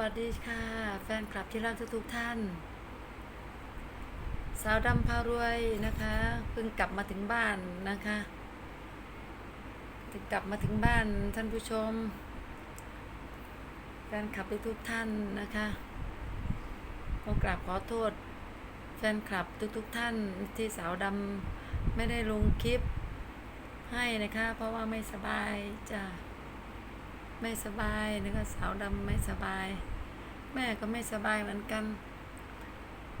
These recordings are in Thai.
วัสดีค่ะ แฟนคลับที่รักทุกๆท่าน สาวดำพารวยนะคะเพิ่งกลับมาถึงบ้านนะคะถึงกลับมาถึงบ้านท่านผู้ชม แฟนคลับทุกๆท่านนะคะขอกราบขอโทษ แฟนคลับทุกๆท่านที่สาวดำไม่ได้ลงคลิปให้นะคะ เพราะว่าไม่สบายจ้ะ ไม่สบายนะคะสาวดำไม่สบาย แม่ก็ไม่สบายเหมือนกัน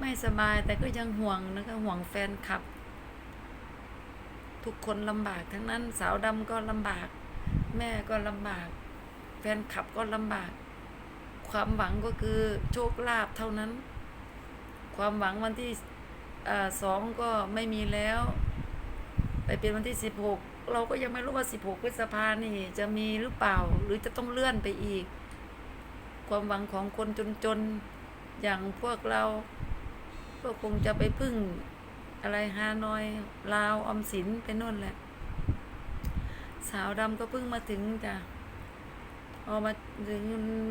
ไม่สบายแต่ก็ยังห่วงนะคะห่วงแฟนคลับ ทุกคนลำบากทั้งนั้นสาวดำก็ลำบาก แม่ก็ลำบาก แฟนคลับก็ลำบาก ความหวังก็คือโชคลาภเท่านั้น ความหวังวันที่อสองก็ไม่มีแล้ว ไปเป็นวันที่สิบหก เราก็ยังไม่รู้ว่าสิบหกพฤษภานี่จะมีหรือเปล่า หรือจะต้องเลื่อนไปอีก ความหวังของคนจนๆ อย่างพวกเรา ก็คงจะไปพึ่งอะไรฮานอย ลาวอมสินไปนู่นแหละ สาวดำก็เพิ่งมาถึงจ้ะพอกมาถึง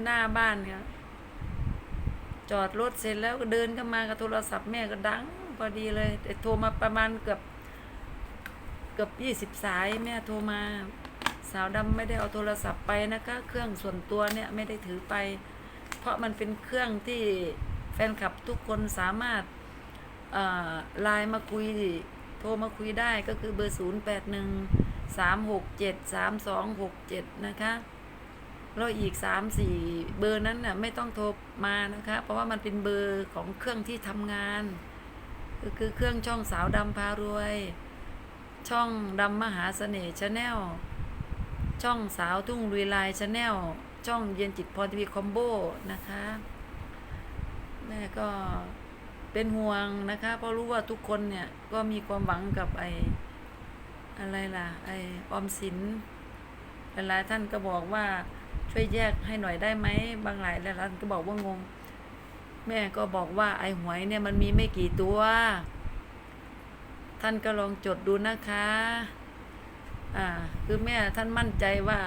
หน้าบ้านเนี่ยจอดรถเสร็จแล้วก็เดินเข้ามากับโทรศัพท์แม่ก็ดังพอดีเลยแต่โทรมาประมาณเกือบ กือบยี่สิบสายแม่โทรมา สาวดำไม่ได้เอาโทรศัพท์ไปนะคะ เครื่องส่วนตัวเนี่ยไม่ได้ถือไป เพราะมันเป็นเครื่องที่แฟนคลับทุกคนสามารถไลน์มาคุย โทรมาคุยได้ก็คือเบอร์ 0 8 1 3 6 7 3 2 6 7 นะคะแล้วอีก 3 4 เบอร์นั้นน่ะไม่ต้องโทรมานะคะ เพราะว่ามันเป็นเบอร์ของเครื่องที่ทำงาน ก็คือเครื่องช่องสาวดำพารวย ช่องดำมหาเสน่ห์ชาแนลช่องสาวทุ่งลุยลายชาแนลช่องเย็นจิตพรทีวีคอมโบนะคะ แม่ก็เป็นห่วงนะคะ เพราะรู้ว่าทุกคนเนี่ยก็มีความหวังกับไออะไรล่ะ ไอออมสินหลายๆท่านก็บอกว่าช่วยแยกให้หน่อยได้ไหมบางหลายหลายๆท่านก็บอกว่างง แม่ก็บอกว่าไอหวยเนี่ยมันมีไม่กี่ตัว ท่านก็ลองจดดูนะคะอ่าคือแม่ท่านมั่นใจว่า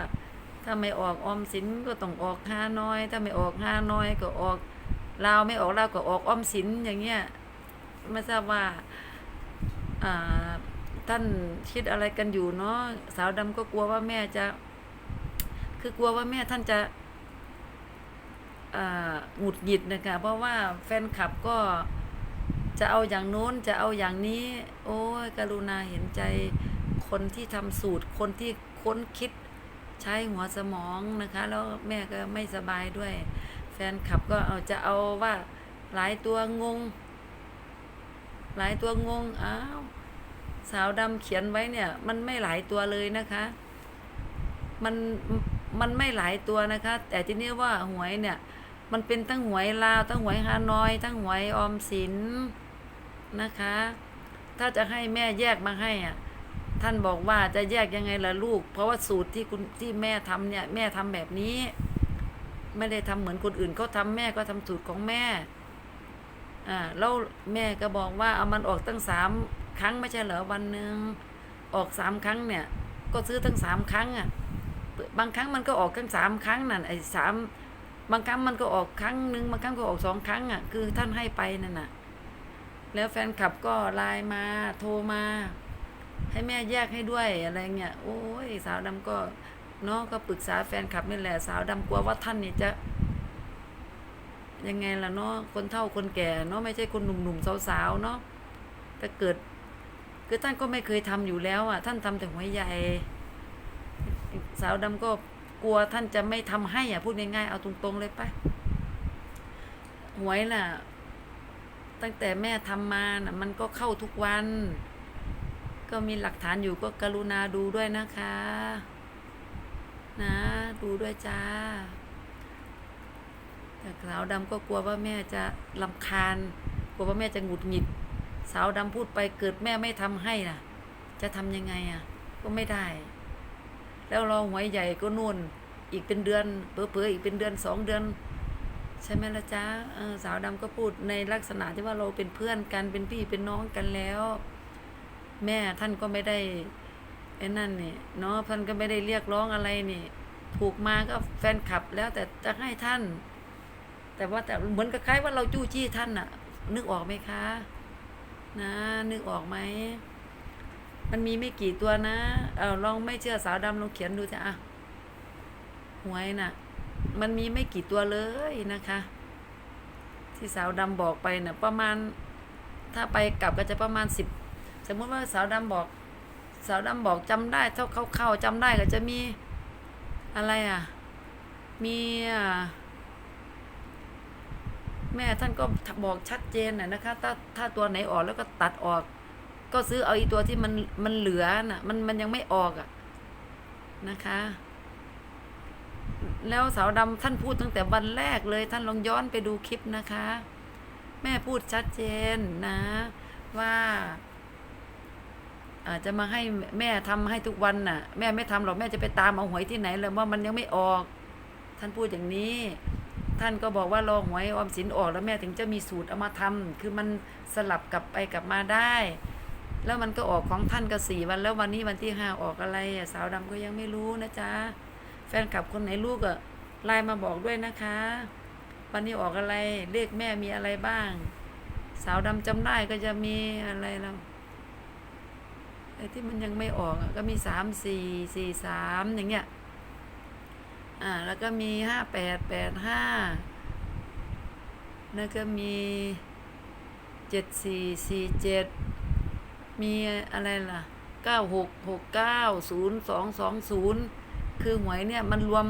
ถ้าไม่ออกออมสินก็ต้องออกฮานอย ถ้าไม่ออกฮานอยก็ออกลาวไม่ออกลาวก็ออกออมสินอย่างเงี้ยไม่ทราบว่าอ่าท่านคิดอะไรกันอยู่เนาะสาวดำก็กลัวว่าแม่จะ คือกลัวว่าแม่ท่านจะอ่าหงุดหงิดนะคะเพราะว่าแฟนคลับก็ จะเอาอย่างโน้นจะเอาอย่างนี้ โอ้ยกรุณาเห็นใจคนที่ทำสูตรคนที่ค้นคิดใช้หัวสมองนะคะ แล้วแม่ก็ไม่สบายด้วย แฟนคลับก็เอาจะเอาว่าหลายตัวงง หลายตัวงงอ้าวสาวดำเขียนไว้เนี่ย มันไม่หลายตัวเลยนะคะ มันมันไม่หลายตัวนะคะ แต่ที่นี้ว่าหวยเนี่ย มันเป็นทั้งหวยลาว ทั้งหวยฮานอย ทั้งหวยออมสิน นะคะ ถ้าจะให้แม่แยกมาให้อะ ท่านบอกว่าจะแยกยังไงล่ะลูก เพราะว่าสูตรที่คุณที่แม่ทำเนี่ย แม่ทำแบบนี้ ไม่ได้ทำเหมือนคนอื่นเขาทำแม่ก็ทำสูตรของแม่ อ่าแล้วแม่ก็บอกว่าเอามันออกตั้งสามครั้งไม่ใช่เหรอวันหนึ่งออกสามครั้งเนี่ย ก็ซื้อตั้งสามครั้งอะบางครั้งมันก็ออกทั้งสามครั้งนั่นไอ้สามบางครั้งมันก็ออกครั้งหนึ่งบางครั้งก็ออกสองครั้งอะคือท่านให้ไปนั่นน่ะ แล้วแฟนคลับก็ไลน์มาโทรมา ให้แม่แยกให้ด้วยอะไรเงี้ยโอ้ยสาวดำก็เนาะก็ปรึกษาแฟนคลับนี่แหละ สาวดำกลัวว่าท่านเนี่ยจะ ยังไงล่ะเนาะคนเฒ่าคนแก่เนาะไม่ใช่คนหนุ่มๆสาวๆเนาะถ้าเกิดคือท่านก็ไม่เคยทำอยู่แล้วอะ ท่านทำแต่หัวใหญ่สาวดำก็กลัวท่านจะไม่ทำให้อะพูดง่ายๆเอาตรงๆเลยปะหวยน่ะ ตั้งแต่แม่ทำมาน่ะมันก็เข้าทุกวัน ก็มีหลักฐานอยู่ก็กรุณาดูด้วยนะคะ นะ ดูด้วยจ้า แต่สาวดำก็กลัวว่าแม่จะลำคาญ กลัวว่าแม่จะหงุดหงิด สาวดำพูดไปเกิดแม่ไม่ทำให้น่ะ จะทำยังไงอะ ก็ไม่ได้ แล้วรอหวยใหญ่ก็นู่น อีกเป็นเดือนเผลอๆอีกเป็นเดือนสองเดือน ใช่ไหมละจ๊ะสาวดำก็พูดในลักษณะที่ว่าเราเป็นเพื่อนกันเป็นพี่เป็นน้องกันแล้ว แม่ท่านก็ไม่ได้ไอ้นั่นนี่เนาะท่านก็ไม่ได้เรียกร้องอะไรนี่ ถูกมาก็แฟนคลับแล้วแต่จะให้ท่าน แต่ว่าแต่เหมือนกับคล้ายว่าเราจู้จี้ท่านน่ะ นึกออกไหมคะ นะ นึกออกไหมมันมีไม่กี่ตัวนะ เออลองไม่เชื่อสาวดำลองเขียนดูสิอะหวยน่ะ มันมีไม่กี่ตัวเลยนะคะ ที่สาวดำบอกไปน่ะประมาณ ถ้าไปกลับก็จะประมาณสิบสมมติว่าสาวดำบอก สาวดำบอกจำได้เท่าเข้าๆจำได้ก็จะมีอะไรอะ มีอะแม่ท่านก็บอกชัดเจนน่ะนะคะ ถ้าถ้าตัวไหนออกแล้วก็ตัดออก ก็ซื้อเอาอีตัวที่มันมันเหลือน่ะ มันมันยังไม่ออกอะนะคะ แล้วสาวดำท่านพูดตั้งแต่วันแรกเลย ท่านลองย้อนไปดูคลิปนะคะ แม่พูดชัดเจนนะ ว่าอาจจะมาให้แม่ทำให้ทุกวันน่ะ แม่ไม่ทำหรอกแม่จะไปตามเอาหวยที่ไหนเลยว่ามันยังไม่ออก ท่านพูดอย่างนี้ ท่านก็บอกว่ารอหวยออมสินออกแล้วแม่ถึงจะมีสูตรเอามาทำคือมันสลับกลับไปกลับมาได้ แล้วมันก็ออกของท่านก็สี่วัน แล้ววันนี้วันที่ห้าออกอะไรสาวดำก็ยังไม่รู้นะจ๊ะ นคลับคนไหนลูกอะไลน์มาบอกด้วยนะคะ วันนี้ออกอะไรเลขแม่มีอะไรบ้าง สาวดำจำได้ก็จะมีอะไรแล้วไอ้ที่มันยังไม่ออกอะก็มีสามสี่สี่สามอย่างเงี้ยอ่าแล้วก็มีห้าแปดแปดห้าแล้วก็มีเจ็ดสี่สี่เจ็ดมีอะไรล่ะเก้าหกหกเก้าศูนย์สองสองศูนย์ คือหวยเนี่ยมันรวม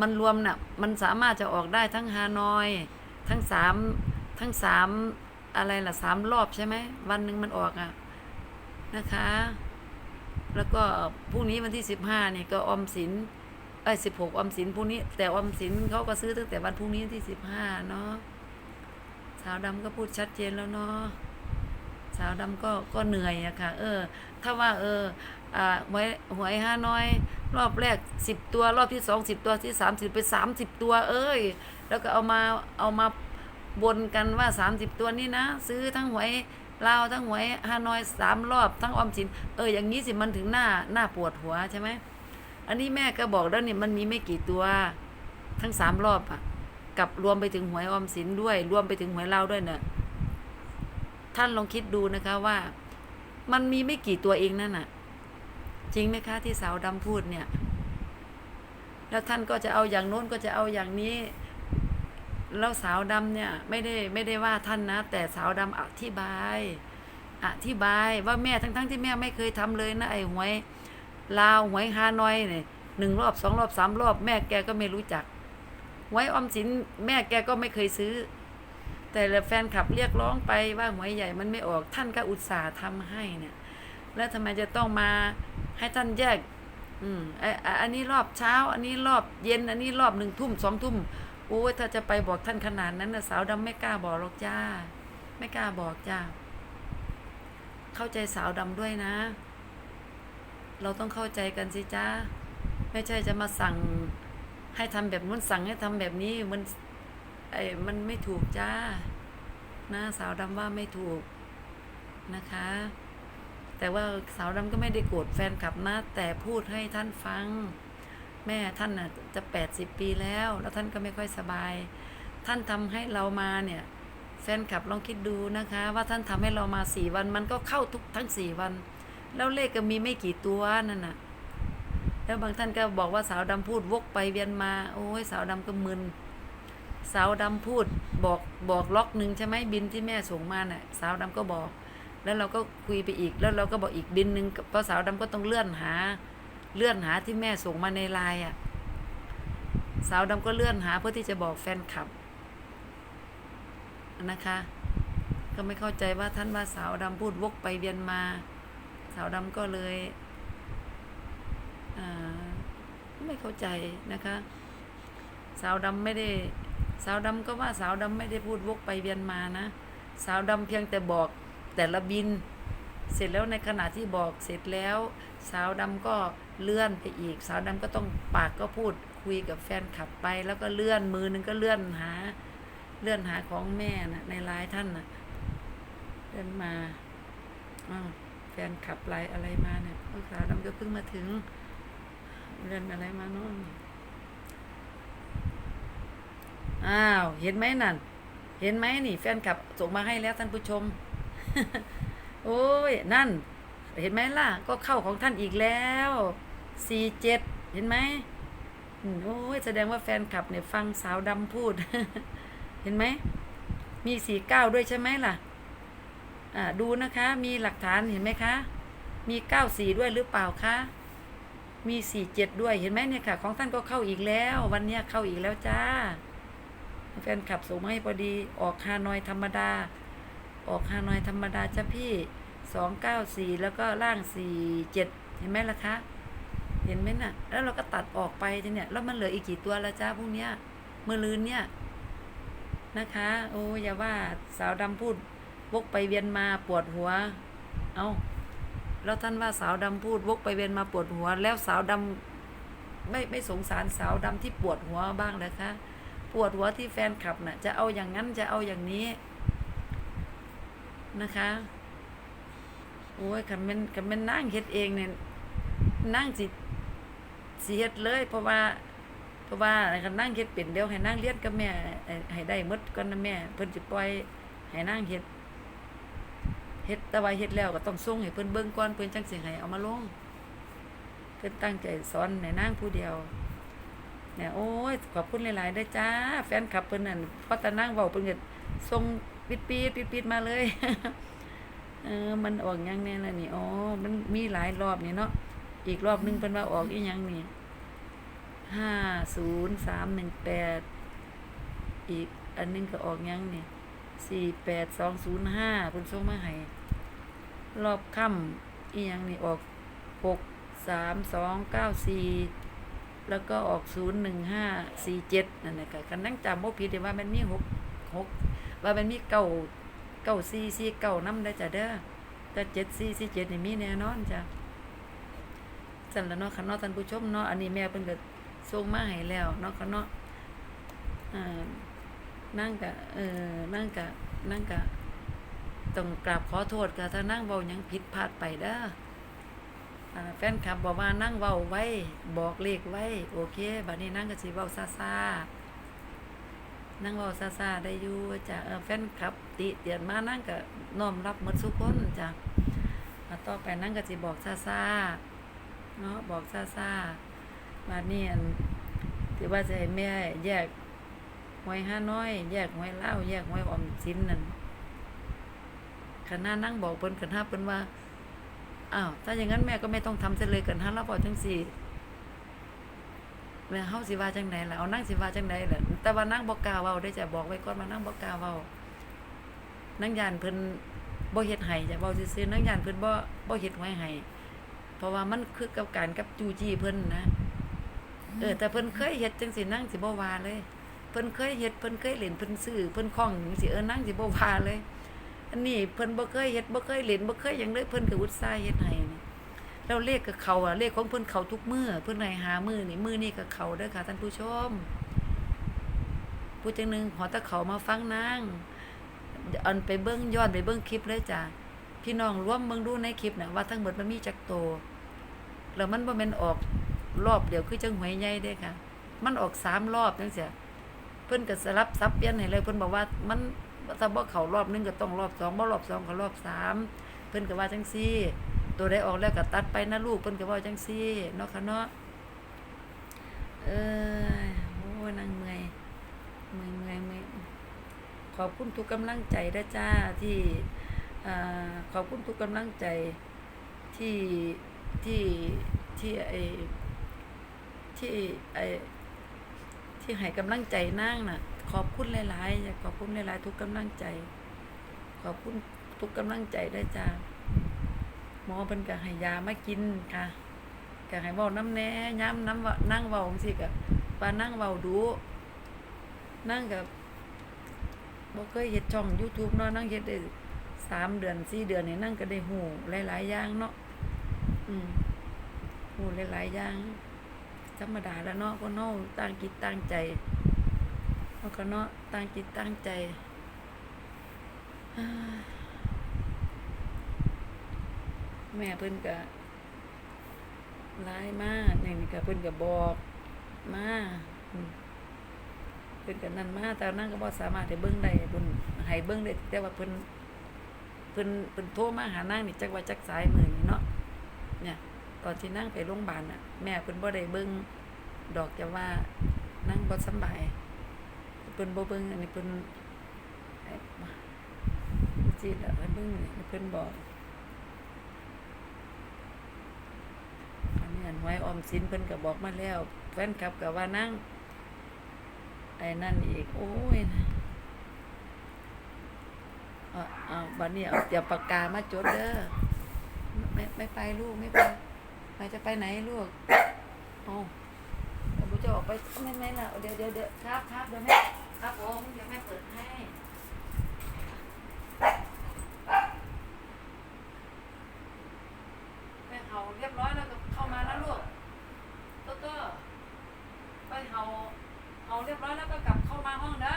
มันรวมน่ะมันสามารถจะออกได้ทั้งฮานอย ทั้งสามทั้งสามอะไรล่ะสามรอบใช่ไหมวันหนึ่งมันออกอะนะคะ แล้วก็พรุ่งนี้วันที่สิบห้าเนี่ยก็ออมสินเอ้ยสิบหกออมสินพรุ่งนี้ แต่ออมสินเขาก็ซื้อตั้งแต่วันพรุ่งนี้ที่สิบห้าเนาะสาวดำก็พูดชัดเจนแล้วเนาะ สาวดำก็ก็เหนื่อยอะค่ะ เออ ถ้าว่าเอออ่าหวยหวยห้าน้อย รอบแรกสิบตัวรอบที่สองสิบตัวที่สามสิบไปสามสิบตัว เอ้ย แล้วก็เอามาเอามาบนกันว่าสามสิบตัวนี่นะ ซื้อทั้งหวยลาวทั้งหวยฮานอยสามรอบทั้งออมสินเอออย่างนี้สิมันถึงหน้าหน้าปวดหัวใช่ไหมอันนี้แม่ก็บอกแล้วเนี่ยมันมีไม่กี่ตัวทั้งสามรอบอะกับรวมไปถึงหวยออมสินด้วย รวมไปถึงหวยลาวด้วยเนะ่ะ ท่านลองคิดดูนะคะว่า มันมีไม่กี่ตัวเองนั่นน่ะ จริงไหมคะที่สาวดำพูดเนี่ย แล้วท่านก็จะเอาอย่างโน้นก็จะเอาอย่างนี้ แล้วสาวดำเนี่ย ไม่ได้ไม่ได้ว่าท่านนะ แต่สาวดำอธิบาย อธิบายว่าแม่ทั้งทั้งๆที่แม่ไม่เคยทำเลยนะไอ้หวยลาวหวยฮานอยเนี่ยหนึ่งรอบสองรอบสามรอบแม่แกก็ไม่รู้จักหวยออมสินแม่แกก็ไม่เคยซื้อ แต่แฟนคลับเรียกร้องไปว่าหวยใหญ่มันไม่ออกท่านก็อุตส่าห์ทำให้เนี่ยแล้วทำไมจะต้องมาให้ท่านแยก อืมไออันนี้รอบเช้า อันนี้รอบเย็น อันนี้รอบหนึ่งทุ่มสองทุ่มโอ้ยถ้าจะไปบอกท่านขนาดนั้นนะสาวดำไม่กล้าบอกหรอกจ้า ไม่กล้าบอกจ้า เข้าใจสาวดำด้วยนะ เราต้องเข้าใจกันสิจ้า ไม่ใช่จะมาสั่งให้ทำแบบนู้นสั่งให้ทำแบบนี้มัน ไอ้มันไม่ถูกจ้านะสาวดำว่าไม่ถูกนะคะ แต่ว่าสาวดำก็ไม่ได้โกรธแฟนคลับนะ แต่พูดให้ท่านฟัง แม่ท่านน่ะจะแปดสิบปีแล้ว แล้วท่านก็ไม่ค่อยสบาย ท่านทำให้เรามาเนี่ย แฟนคลับลองคิดดูนะคะ ว่าท่านทำให้เรามาสี่วัน มันก็เข้าทุกทั้งสี่วัน แล้วเลขก็มีไม่กี่ตัวนั่นน่ะแล้วบางท่านก็บอกว่าสาวดำพูดวกไปเวียนมา โอ้ยสาวดำก็มึน สาวดำพูดบอกบอกล็อกหนึ่งใช่ไหมบินที่แม่ส่งมาน่ะสาวดำก็บอก แล้วเราก็คุยไปอีกแล้วเราก็บอกอีกบินหนึ่งเพราะสาวดำก็ต้องเลื่อนหา เลื่อนหาที่แม่ส่งมาในไลน์อะ สาวดำก็เลื่อนหาเพื่อที่จะบอกแฟนคลับนะคะ ก็ไม่เข้าใจว่าท่านว่าสาวดำพูดวกไปเวียนมา สาวดำก็เลยอ่าไม่เข้าใจนะคะ สาวดำไม่ได้ สาวดำก็ว่าสาวดำไม่ได้พูดวกไปเวียนมานะ สาวดำเพียงแต่บอกแต่ละบิน เสร็จแล้วในขณะที่บอกเสร็จแล้ว สาวดำก็เลื่อนไปอีก สาวดำก็ต้องปากก็พูดคุยกับแฟนขับไป แล้วก็เลื่อนมือหนึงก็เลื่อนหา เลื่อนหาของแม่นะในไลน์ท่านนะเลื่อนมาอแฟนขับไลน์อะไรมาเนี่ยสาวดำก็เพิ่งมาถึงเลื่อนอะไรมาโน่น อ้าว เห็นไหมนั่น เห็นไหมนี่ แฟนคลับส่งมาให้แล้วท่านผู้ชม โอ้ย นั่น เห็นไหมล่ะ ก็เข้าของท่านอีกแล้วสี่เจ็ดเห็นไหมโอ้ย แสดงว่าแฟนคลับเนี่ยฟังสาวดำพูด เห็นไหม มีสี่เก้าด้วยใช่ไหมล่ะ อ่า ดูนะคะ มีหลักฐานเห็นไหมคะ มีเก้าสี่ด้วยหรือเปล่าคะ มีสี่เจ็ดด้วย เห็นไหมเนี่ยค่ะ ของท่านก็เข้าอีกแล้ว วันเนี้ยเข้าอีกแล้วจ้า แฟนขับส่งมาให้พอดีออกฮานอยธรรมดา ออกฮานอยธรรมดาจ้ะพี่สองเก้าสี่แล้วก็ล่างสี่เจ็ดเห็นไหมล่ะคะ เห็นไหมน่ะ แล้วเราก็ตัดออกไปทีเนี่ยแล้วมันเหลืออีกกี่ตัวละจ้าพวกเนี้ยเมื่อลืนเนี่ยนะคะ โอ้อย่าว่าสาวดำพูดวกไปเวียนมาปวดหัว เอาแล้วท่านว่าสาวดำพูดวกไปเวียนมาปวดหัว แล้วสาวดำไม่ไม่สงสารสาวดำที่ปวดหัวบ้างเลยคะ ปวดหัวที่แฟนคลับน่ะ จะเอาอย่างนั้นจะเอาอย่างนี้นะคะโอ้ยคันเป็นคันเป็นนั่งเฮ็ดเองเนี่ยนั่งสิสิเฮ็ดเลย เพราะว่า เพราะว่าคันนั่งเฮ็ดเป็นเดี๋ยวให้นั่งเรียนกับแม่ให้ให้ได้มดก่อนนะแม่ เพิ่นสิปล่อยให้นั่งเฮ็ดเฮ็ดแต่ว่าเฮ็ดแล้วก็ต้องส่งให้เพิ่นเบิ่งก่อนเพิ่นจังสิให้เอามาลงเพิ่นตั้งใจสอนให้นั่งผู้เดียว เนี่ยโอ้ยขอบคุณหลายๆได้จ้า แฟนคลับเพิ่นนั่นพอตะนั่งเว้าเพิ่นก็ส่งปิดปีดปิดปีดมาเลยเออมันออกยังแน่ล่ะนี่อ๋อมันมีหลายรอบนี่เนาะอีกรอบหนึงเพิ่นว่าออกอีหยังนี่ห้าศูนย์สามหนึ่งแปดอีกอันหนึงก็ออกยังนี่สี่แปดสองศูนย์ห้าเพิ่นส่งมาให้รอบค่ำอีหยังนี่ออกหกสามสองเก้าสี่ แล้วก็ออกศูนย์หนึ่งห้าสี่เจ็ดนั่นแหละค่ะกันนั่งจำว่าผิดเดี๋ยว่ามันมีหกหกว่ามันมีเก้าเก้าสี่สี่เก้าน้ำได้จ้ะเด้อแต่เจ็ดสี่สี่เจ็ดนี่มีแน่นอนจ้ะจันละเนาะค่ะเนาะท่านผู้ชมเนาะอันนี้แม่เพิ่นก็ส่งมาให้แล้วเนาะค่ะเนาะอ่านั่งกะเออนั่งกะนั่งกะต้องกราบขอโทษค่ะถ้านั่งเว้ายังผิดพลาดไปเด้อ แฟนคลับบอกว่านั่งเว้าไว้ บอกเลขไว้ โอเคบัดนี้นั่งก็สิเว้าซาซานั่งเว้าซาซาได้อยู่จ้ะแฟนคลับ ติเตียนมานั่งก็น้อมรับหมดทุกคนจ้ะอ่าต่อไปนั่งก็สิบอกซาซาเนาะบอกซาซาบัดนี้ที่ว่าจะให้แม่แยกหวยห้าน้อย แยกหวยเล่าแยกหวยออมสินนั่นขณะนั่งบอกเพิ่นกันฮาเพิ่นว่า อ้าวถ้าอย่างนั้นแม่ก็ไม่ต้องทำเสียเลยกันฮะแล้วพอจังสี่แม่เฮาสิว่าจังไดล่ะเอานั่งสิว่าจังไดล่ะแต่ว่านั่งบ่กล้าเว้าได้จะบอกไว้ก่อนว่านั่งบ่กล้าเว้านั่งยานเพิ่นบ่เฮ็ดให้จะเว้าซื่อๆนั่งยานเพิ่นบ่บ่เฮ็ดไว้ให้เพราะว่ามันคือกับการกับจูจี้เพิ่นนะเออแต่เพิ่นเคยเฮ็ดจังซี่นั่งสิบ่ว่าเลย เพิ่นเคยเฮ็ดเพิ่นเคยเล่นเพิ่นซื้อเพิ่นคล่องจังซี่เออนั่งสิบ่ว่าเลย อันนี้เพิ่นบ่เคยเฮ็ดบ่เคยเล่นบ่เคยหยังเลยเพิ่นก็อุตส่าห์เฮ็ดให้นี่แล้วเลขก็เขาอะเลขของเพิ่นเขาทุกมือเพิ่นให้หามือนี่มือนี้ก็เขาเด้อค่ะท่านผู้ชมผู้จังหนึ่งขอตะเขามาฟังนางอันไปเบิ่งย้อนไปเบิ่งคลิปเลยจ้ะพี่น้องร่วมเบิ่งดูในคลิปน่ะว่าทั้งหมดมันมีจักโตแล้วมันบ่แม่นออกรอบเดียวคือจังหวยใหญ่เด้ค่ะ มันออกสามรอบจังซี่เพิ่นก็สลับซับเปลี่ยนให้เลยเพิ่นบอกว่ามัน ถ้าบ่เขารอบหนึงก็ต้องรอบสองบ่รอบสองก็รอบสามเพิ่นก็ว่าจังซี่ ตัวใดออกแล้วก็ตัดไปนะลูกเพิ่นก็ว่าจังซี่เนาะค่ะเนาะเอ้ยโอ้นั่งเมื่อยเมื่อยเมื่อยเมื่อยขอบคุณทุกกำลังใจนะจ้าที่อขอบคุณทุกกำลังใจที่ที่ที่ไอที่ไอที่ให้กำลังใจนางน่ะ ขอบคุณหลายๆอยากขอบคุณหลายๆทุกกำลังใจ ขอบคุณทุกกำลังใจได้จ้าหมอเป็นก็ให้ยามากินค่ะก็ให้เว้าน้ำแน่ย้ำน้ำนั่งเว้าจังซี่ก็ว่านั่งเว้าดู นั่งกับบ่เคยเฮ็ดช่อง YouTube เนาะนั่งเฮ็ดได้สามเดือนสี่เดือนนี่นั่งก็ได้หูหลายๆอย่างเนาะอืมหูหลายๆอย่างธรรมดาแล้วเนาะก็เนาะตั้งจิตตั้งใจ แล้วก็เนาะตั้งจิตตั้งใจแม่เพิ่นก็ร้ายมากอย่างนี้ก็เพิ่นก็บอกมาเพิ่นกันนั่นมาแต่นั่นก็บ่สามารถให้เบิ่งได้เพิ่นให้เบิ่งได้แต่ว่าเพิ่นเพิ่นเพิ่นโทรมาหานางนี่จักว่าจักสายมื้อนี้เนาะเนี่ย ตอนที่นั่งไปโรงพยาบาลน่ะ แม่เพิ่นบ่ได้เบิ่งดอกจะว่านั่งบ่สบาย เพิ่นบ่เบิ่งอันนี้เพิ่นไอ้มาจีดอะเบิ่งนี่เพิ่นบอกอันนี้อันไว้ออมสินเพิ่นก็บอกมาแล้วแฟนคลับก็ว่านั่งไอ้นั่นอีก โอ้ยเอาเอาบัดนี้เอาเตรียมปากกามาจดเด้อไม่ไม่ไปลูกไม่ไปไปจะไปไหนลูกโอ้ผมจะออกไปไม่ไม่ละเดี๋ยวเดี๋ยวเดี๋ยวครับครับเดี๋ยวแม่ ครับผมเดี๋ยวแม่เปิดให้แม่เขาเรียบร้อยแล้วก็เข้ามาแล้วลูกโตโต้ไปเฮาเฮาเรียบร้อยแล้วก็กลับเข้ามาห้องเด้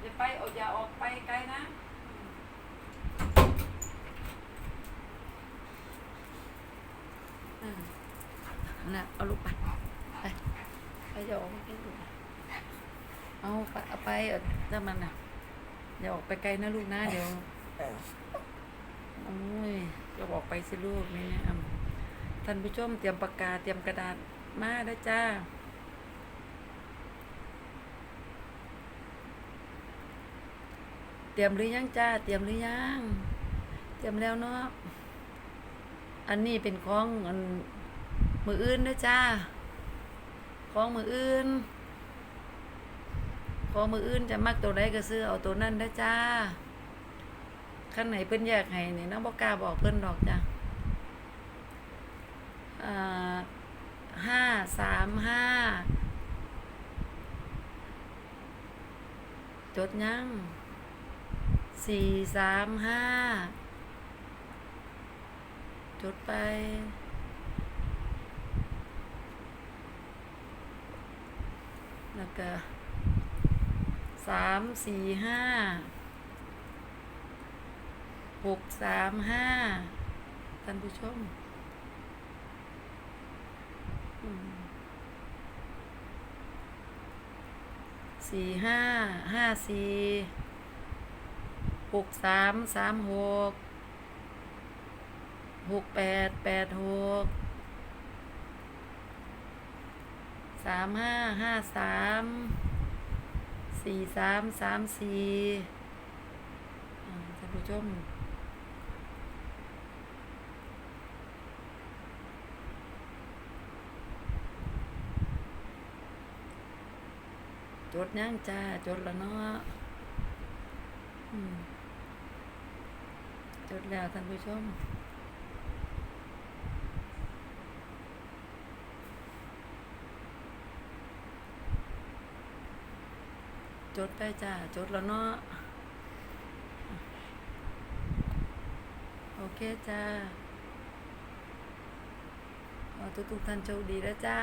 อย่าไปออกอย่าออกไปไกลนะอืมนั่นน่ะเอาลูกไปไปไปอย่าออกไปไกลลูนะ เอาไปเอาไปเอาถ้ามันน่ะอย่าออกไปไกลนะลูกนะเดี๋ยวโอ้ยอย่าออกไปสิลูกนี่นะอ่ำท่านผู้ชมเตรียมปากกาเตรียมกระดาษมาได้อจ้าเตรียมหรือยังจ้าเตรียมหรือยังเตรียมแล้วเนาะอันนี้เป็นของอันมืออื่นนะจ้าของมืออื่นข อมืออื่นจะมักตัวใดก็ซื้อเอาตัวนั้นนะจ้าขั้นไหนเพิ่นแยกให้เนี่ยน้องบอกกาบอกเพิ่นดอกจ้ะอ่าห้าสามห้าจดยังสี่สามห้าจดไปแล้วก็ สามสี่ห้าหกสามห้าท่านผู้ชมสี่ห้าห้าสี่หกสามสามหกหกแปดแปดหกสามห้าห้าสาม สี่สามสามสี่ท่านผู้ชมจดยังจ้าจดแล้วเนาะอืมจดแล้วท่านผู้ชม จดได้จ้า จดแล้วเนาะ โอเคจ้าขอทุกท่านโชคดีแล้วจ้า